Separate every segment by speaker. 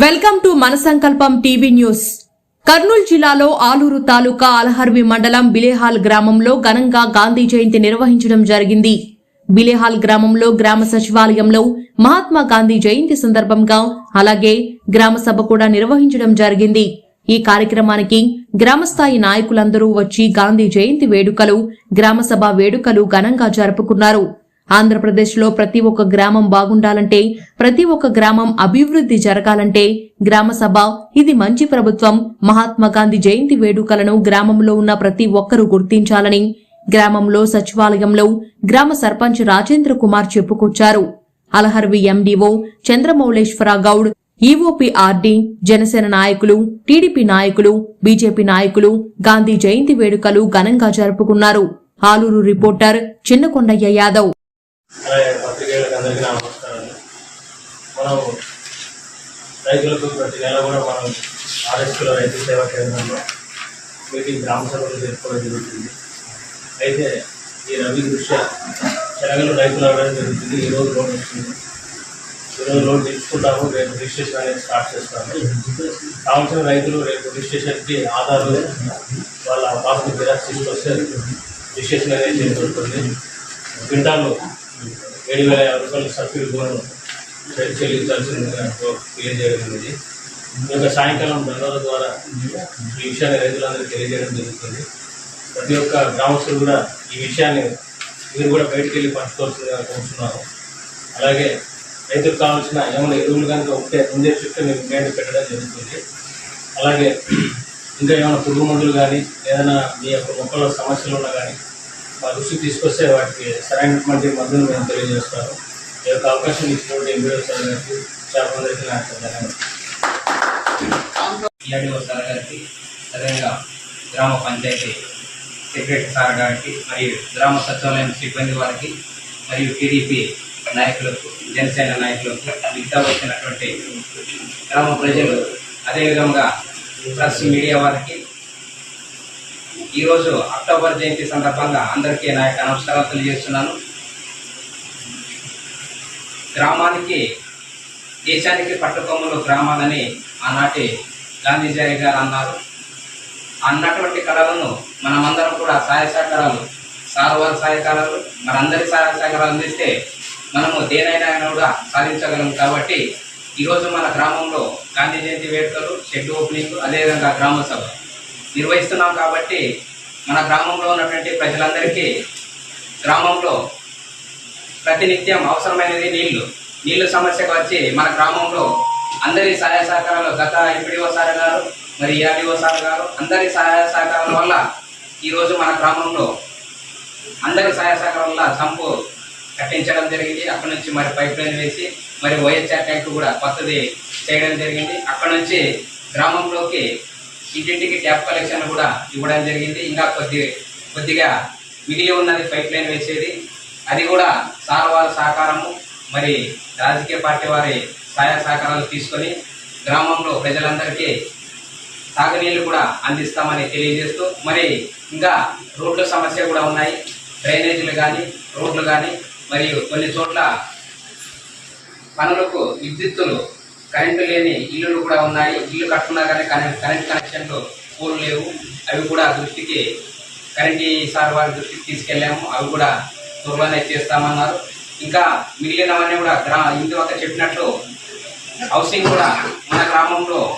Speaker 1: Welcome to మన సంకల్పం TV news. Kurnool జిల్లాలో ఆలూరు తాలూకా అల్హర్వి మండలం బిలేహాల్ గ్రామంలో ఘనంగా గాంధీ జయంతి నిర్వహించడం జరిగింది. బిలేహాల్ గ్రామంలో గ్రామ సచివాలయంలో మహాత్మా గాంధీ జయంతి సందర్భంగా అలాగే గ్రామ సభ కూడా నిర్వహించడం జరిగింది. ఈ కార్యక్రమానికి గ్రామస్థాయి నాయకులందరూ వచ్చి గాంధీ జయంతి వేడుకలు గ్రామ సభ వేడుకలు ఘనంగా జరుపుకున్నారు. ఆంధ్రప్రదేశ్లో ప్రతి ఒక్క గ్రామం బాగుండాలంటే ప్రతి ఒక్క గ్రామం అభివృద్ధి జరగాలంటే గ్రామ సభ ఇది మంచి ప్రభుత్వం. మహాత్మా గాంధీ జయంతి వేడుకలను గ్రామంలో ఉన్న ప్రతి ఒక్కరూ గుర్తించాలని గ్రామంలో సచివాలయంలో గ్రామ సర్పంచ్ రాజేంద్ర కుమార్ చెప్పుకొచ్చారు. Alaharvi MDO Chandramouleswara Goud E O P R D Janasena నాయకులు టీడీపీ నాయకులు బీజేపీ నాయకులు గాంధీ జయంతి వేడుకలు ఘనంగా జరుపుకున్నారు. ఆలూరు రిపోర్టర్ చిన్నకొండయ్య యాదవ్.
Speaker 2: అలాగే పత్రికేయులకు అందరికీ నా నమస్కారాలు మనం రైతులకు ప్రతి నెల కూడా మనం ఆర్ఎస్లో రైతు సేవా కేంద్రంలో మీటింగ్ గ్రామ సభలు జరుపుకోవడం జరుగుతుంది. అయితే ఈ రవి దృష్ట్యా శనగలు రైతులు అవ్వడం జరుగుతుంది. ఈ రోజు లోన్ వస్తుంది ఈరోజు లోన్ తీసుకుంటాము రేపు రిజిస్ట్రేషన్ అనేది స్టార్ట్ చేస్తాము. కావాల్సిన రైతులు రేపు రిజిస్ట్రేషన్కి ఆధారు వాళ్ళ పాస్బుక్ జిరాక్స్ తీసుకొస్తే రిజిస్ట్రేషన్ అనేది చేయబడుతుంది క్వింటాలు ఏడు వేల యాభై రూపాయలు సబ్సిడీ లోన్ చెల్లించాల్సిందిగా తెలియజేయడం అనేది యొక్క సాయంకాలం బంధాల ద్వారా ఈ విషయాన్ని రైతులందరికీ తెలియజేయడం జరుగుతుంది. ప్రతి ఒక్క గ్రామస్తులు కూడా ఈ విషయాన్ని మీరు కూడా బయటికి వెళ్ళి పంచుకోవాల్సిందిగా కోరుతున్నాను అలాగే రైతులకు కావాల్సిన ఏమైనా ఎరువులు కనుక ఉంటే ముందే చుట్టూ మీరు మేలు పెట్టడం జరుగుతుంది. అలాగే ఇంకా ఏమైనా పురుగు మందులు కానీ ఏదైనా మీ యొక్క మొక్కల సమస్యలు ఉన్నా కానీ దృష్టికి తీసుకొస్తే వాటికి సరైనటువంటి మందులు మేము తెలియజేస్తాను ఈ యొక్క అవకాశం ఇచ్చినటువంటి ఎంబీఓ సార్ గారికి చాలా మందికి నాకు ధన్యవాదాలు
Speaker 3: ఈఆర్డీఓ సార్ గారికి అదేవిధంగా గ్రామ పంచాయతీ సెక్రటరీ సార్ గారికి మరియు గ్రామ సచివాలయం సిబ్బంది వారికి మరియు టీడీపీ నాయకులకు జనసేన నాయకులకు మిగతా వచ్చినటువంటి గ్రామ ప్రజలు. అదేవిధంగా ప్రెస్ మీడియా వారికి ఈరోజు అక్టోబర్ జయంతి సందర్భంగా అందరికీ నా యొక్క నమస్కారాలు తెలియజేస్తున్నాను. గ్రామానికి దేశానికి పట్టుకొమ్మలు గ్రామాలని ఆనాటి గాంధీజాయి గారు అన్నారు. అన్నటువంటి కళలను మనమందరం కూడా సహాయ సహకారాలు సార్ సహకారాలు మనందరి సహాయ సహకారాలు అందిస్తే మనము దేనైనా కూడా సాధించగలం కాబట్టి ఈరోజు మన గ్రామంలో గాంధీ జయంతి వేడుకలు షెడ్ ఓపెనింగ్ అదేవిధంగా గ్రామ సభ నిర్వహిస్తున్నాం కాబట్టి మన గ్రామంలో ఉన్నటువంటి ప్రజలందరికీ గ్రామంలో ప్రతినిత్యం అవసరమైనది నీళ్ళు. నీళ్ళు సమస్యకు వచ్చి మన గ్రామంలో అందరి సహాయ సహకారాలు గత ఎంపీడీఓ సార్ గారు మరి ఈఆర్డీఓ సార్ గారు అందరి సహాయ సహకారాల వల్ల ఈరోజు మన గ్రామంలో అందరి సహాయ సహకారాల వల్ల సంపు కట్టించడం జరిగింది. అక్కడ నుంచి మరి పైప్ లైన్ వేసి మరి వైఎస్ఆర్ ట్యాంక్ కూడా కొత్తది చేయడం జరిగింది. అక్కడ నుంచి గ్రామంలోకి ఇంటింటికి ట్యాప్ కలెక్షన్ కూడా ఇవ్వడం జరిగింది. ఇంకా కొద్ది కొద్దిగా మిగిలి ఉన్నది పైప్ లైన్ వేసేది. అది కూడా సార్ వారి సహకారము. మరి రాజకీయ పార్టీ వారి సహాయ సహకారాలు తీసుకొని గ్రామంలో ప్రజలందరికీ తాగునీళ్ళు కూడా అందిస్తామని తెలియజేస్తూ మరి ఇంకా రోడ్ల సమస్య కూడా ఉన్నాయి. డ్రైనేజీలు కానీ రోడ్లు కానీ మరియు కొన్ని చోట్ల పనులకు విద్యుత్తులు కరెంటు లేని ఇల్లులు కూడా ఉన్నాయి. ఇల్లు కట్టుకున్నా కానీ కరెంట్ కరెంట్ కనెక్షన్లు ఫోన్ లేవు. అవి కూడా దృష్టికి కరెంట్ సార్ వారి దృష్టికి తీసుకెళ్ళాము. అవి కూడా త్వరలోనే చేస్తామన్నారు. ఇంకా మిగిలినవన్నీ కూడా గ్రా ఒక చెప్పినట్లు హౌసింగ్ కూడా మన గ్రామంలో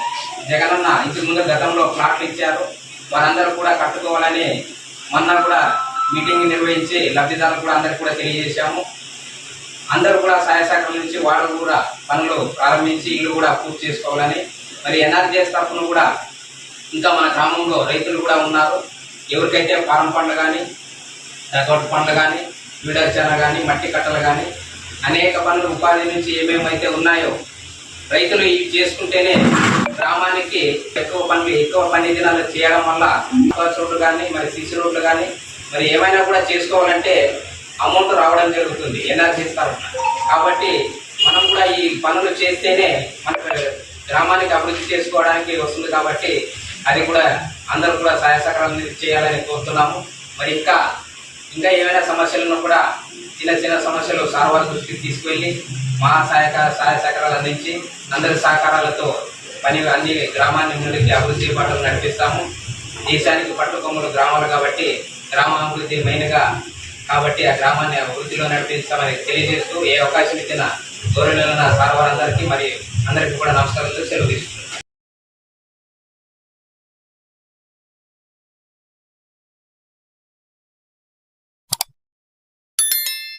Speaker 3: జగనన్న ఇంటి ముందు గతంలో ప్లాట్లు ఇచ్చారు. వారందరూ కూడా కట్టుకోవాలని మొన్న కూడా మీటింగ్ నిర్వహించి లబ్ధిదారులు కూడా అందరికి కూడా తెలియజేశాము. అందరూ కూడా సహాయ శాఖల నుంచి వాళ్ళు కూడా పనులు ప్రారంభించి ఇల్లు కూడా పూర్తి చేసుకోవాలని మరి ఎన్ఆర్జీఎస్ తరఫున కూడా ఇంకా మన గ్రామంలో రైతులు కూడా ఉన్నారు. ఎవరికైతే పారం పండ్లు కానీ దగోట్ పండ్లు కానీ వీడర్చన కానీ మట్టి కట్టలు కానీ అనేక పనులు ఉపాధి నుంచి ఏమేమైతే ఉన్నాయో రైతులు ఇవి చేసుకుంటేనే గ్రామానికి ఎక్కువ పనులు ఎక్కువ పని దినాలు చేయడం వల్ల రోడ్లు కానీ మరి సిసి రోడ్లు కానీ మరి ఏమైనా కూడా చేసుకోవాలంటే అమౌంట్ రావడం జరుగుతుంది ఎన్ఆర్జీ తరఫున. కాబట్టి మనం కూడా ఈ పనులు చేస్తేనే మన గ్రామానికి అభివృద్ధి చేసుకోవడానికి వస్తుంది కాబట్టి అది కూడా అందరూ కూడా సహాయ సహకారం చేయాలని కోరుతున్నాము. మరి ఇంకా ఇంకా ఏమైనా సమస్యలను కూడా చిన్న చిన్న సమస్యలు సార్వాల దృష్టికి తీసుకువెళ్ళి మా సహాయక సహాయ సహకారాలు అందించి అందరి సహకారాలతో పని అన్ని గ్రామాన్ని ముందుకి అభివృద్ధి పనులు నడిపిస్తాము. దేశానికి పట్టుకొమ్మలు గ్రామాలు కాబట్టి గ్రామాభివృద్ధి మెయిన్గా కాబట్టి ఆ గ్రామాన్ని అభివృద్ధిలో నడిపిస్తామని తెలియజేస్తూ ఏ అవకాశం ఇచ్చిన గౌరవ సార్ వారందరికీ మరి అందరికీ కూడా నమస్కారాలు సెలవు తీసుకుంటున్నాను.